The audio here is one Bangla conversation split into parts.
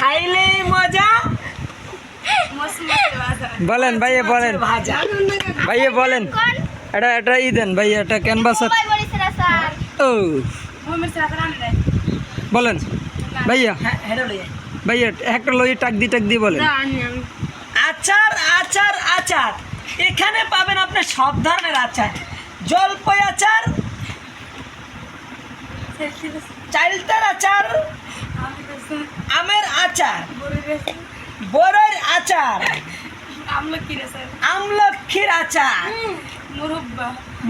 খাইলেই মজা। বলেন ভাইয়া বলেন। ভাইয়া বলেন। এটা এটা ই দেন ভাইয়া এটা ক্যানভাস ও। বলেন। ভাইয়া ভাইয়া একটা লই টাক দি টাক দিয়ে বলেন। আচার আচার আচার। এখানে পাবেন আপনি সব ধরনের আচার। জলপাই আচার চাইলতার আচার আমের আচার বরের আচার আমলক্ষীর আচার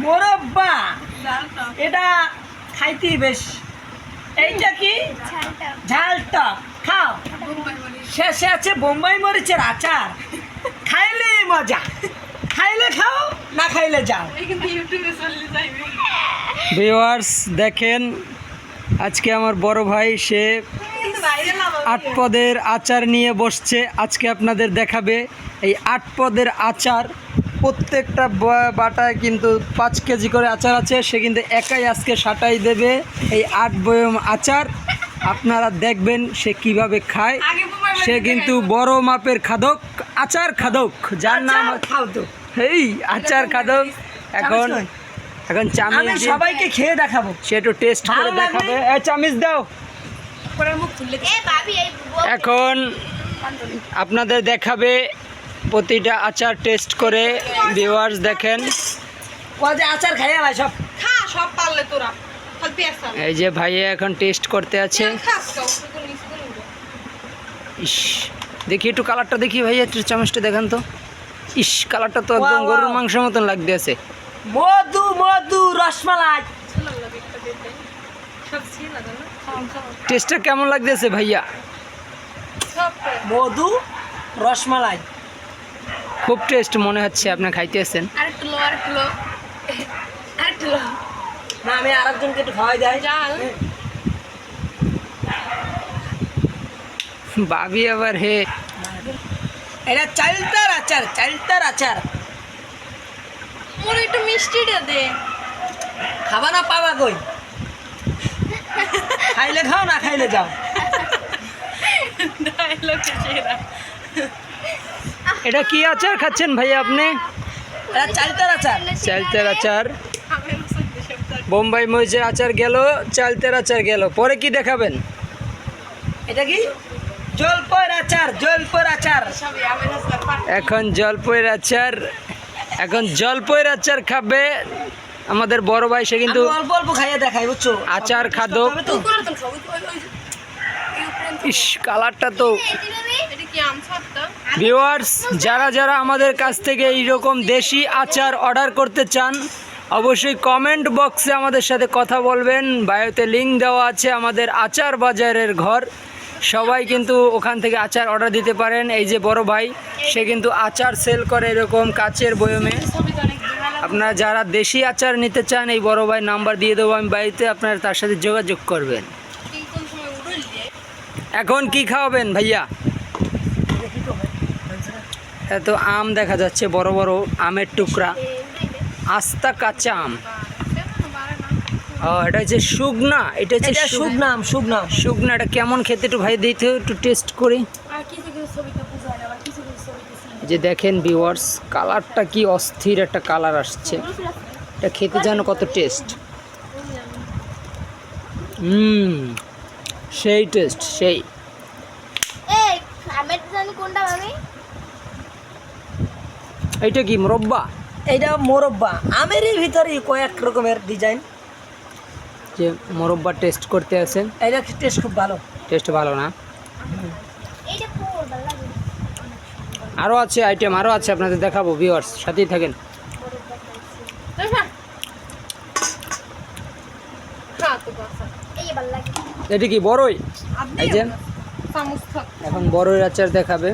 মোরব্বা। এটা খাইতেই বেশ। এইটা কি? ঝাল টক খাও। শেষে আছে বোম্বাই মরিচের আচার। খাইলে মজা। খাইলে খাও না খাইলে যাও। দেখেন আজকে আমার বড় ভাই সে আট পদের আচার নিয়ে বসছে। আজকে আপনাদের দেখাবে এই আট পদের আচার। প্রত্যেকটা বাটায় কিন্তু পাঁচ কেজি করে আচার আছে। সে কিন্তু একাই আজকে সাটাই দেবে এই আট বয়ম আচার। আপনারা দেখবেন সে কীভাবে খায়। সে কিন্তু বড় মাপের খাদক আচার খাদক। যার নাম এই আচার খাদক। এখন। এখন আমি চামিচ সবাইকে খেয়ে দেখাবো। সে একটু টেস্ট করে দেখাবে। এই চামিচ দাও। এখন আপনাদের দেখাবে প্রতিটা আচার টেস্ট করে। ভিউয়ার্স দেখেন। আচার খাইয়া ভাই সব। সব পারলে তোরা। এই যে ভাইয়া এখন টেস্ট করতে আছে। ইস দেখি একটু কালারটা দেখি ভাইয়া একটু চামচটা দেখান তো। ইস কালারটা তো একদম. গরুর মাংসের মতন লাগতে আছে মধু মধু রসমালাই। টেস্টটা কেমন লাগতেছে ভাইয়া? মধু রসমালাই। খুব টেস্ট মনে হচ্ছে আপনি খাইতে আছেন আরেকটু লো আরেকটু লো। আরেকটু লো। না আমি আরেকজনকে একটু খাওয়াই দেয়। ভাবি আবার হে। এটা চাইলতার আচার চাইলতার আচার। মোর একটু মিষ্টিটা দে। খাবা না পাবা কই? খাইলে খাও না খাইলে যাও। এটা কি আচার খাচ্ছেন ভাইয়া আপনি? এটা চাইলতার আচার। চালতের আচার। বোম্বাই মরিচের আচার গেল চালতের আচার গেল। পরে কি দেখাবেন? এটা কি? জলপয়ের আচার জলপর আচার। এখন জলপয়ের আচার এখন জলপইয়ের আচার খাবে। আমাদের বড় ভাই সে কিন্তু অল্প অল্প খাইয়ে দেখাই বুঝছ? আচার উপরে ইস কালারটা তো ভিউয়ার্স যারা যারা আমাদের কাছ থেকে এইরকম দেশি আচার অর্ডার করতে চান অবশ্যই কমেন্ট বক্সে আমাদের সাথে কথা বলবেন। বায়োতে লিঙ্ক দেওয়া আছে আমাদের আচার বাজারের ঘর। সবাই কিন্তু ওখান থেকে আচার অর্ডার দিতে পারেন। এই যে বড় ভাই, সে কিন্তু আচার সেল করে এরকম কাচের বয়মে। আপনারা যারা দেশি আচার নিতে চান, এই বড় ভাই নাম্বার দিয়ে দেবো, আমি বাড়িতে আপনারা তার সাথে যোগাযোগ করবেন। এখন কি খাওয়াবেন ভাইয়া? এত আম দেখা যাচ্ছে, বড় বড় আমের টুকরা। আস্তা কাঁচা আম। ও এটা হচ্ছে শুকনা এটা হচ্ছে শুকনাম শুকনাম শুকনা এটা কেমন খেতে একটু ভাই দিতে একটু টেস্ট করি। আর কিছু কিছু ছবিটা বুঝা যায় আবার কিছু কিছু ছবিতে সিন যে দেখেন ভিউয়ার্স কালারটা কি অস্থির একটা কালার আসছে। এটা খেতে যেন কত টেস্ট হুম সেই টেস্ট সেই। এইটা কি মুরব্বা? এইটা মোরব্বা। আমেরই ভিতরে কয়েক রকমের ডিজাইন যে মুরব্বা টেস্ট করতে আছেন। এটা টেস্ট খুব ভালো। টেস্ট ভালো না? এইটা পুরো ভালো লাগে আরও আছে আইটেম আরও আছে আপনাদের দেখাবো ভিউয়ার্স সাথেই থাকেন। এটি কি বড়ই? এখন বড়ই আচার দেখাবে।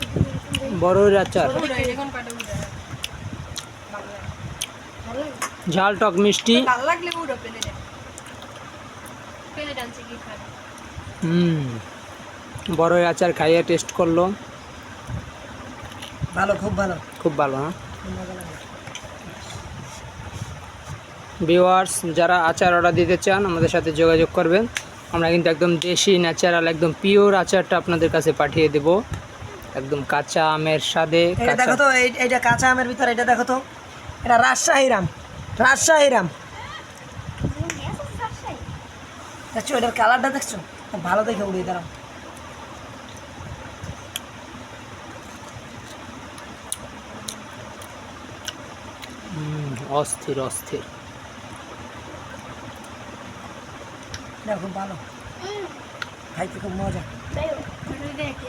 কিছু করবে না সবার মোটা মোটা বড়ই আচার ঝাল টক মিষ্টি। হুম বড়ই আচার খাইয়ে টেস্ট করল। ভালো খুব ভালো। খুব ভালো হ্যাঁ? ভিউয়ার্স যারা আচার অর্ডার দিতে চান আমাদের সাথে যোগাযোগ করবেন। আমরা কিন্তু একদম দেশি ন্যাচারাল একদম পিওর আচারটা আপনাদের কাছে পাঠিয়ে দেব। একদম কাঁচা আমের স্বাদে এটা দেখো তো এইটা কাঁচা আমের ভিতরে এটা দেখো তো এটা রাজশাহীরাম রাজশাহীরাম দেখছ এটার কালারটা দেখছ? ভালো দেখে উড়িয়ে দাঁড়াও। হুম, অস্থির অস্থির। খুব ভালো। খাইতে খুব মজা। দেখি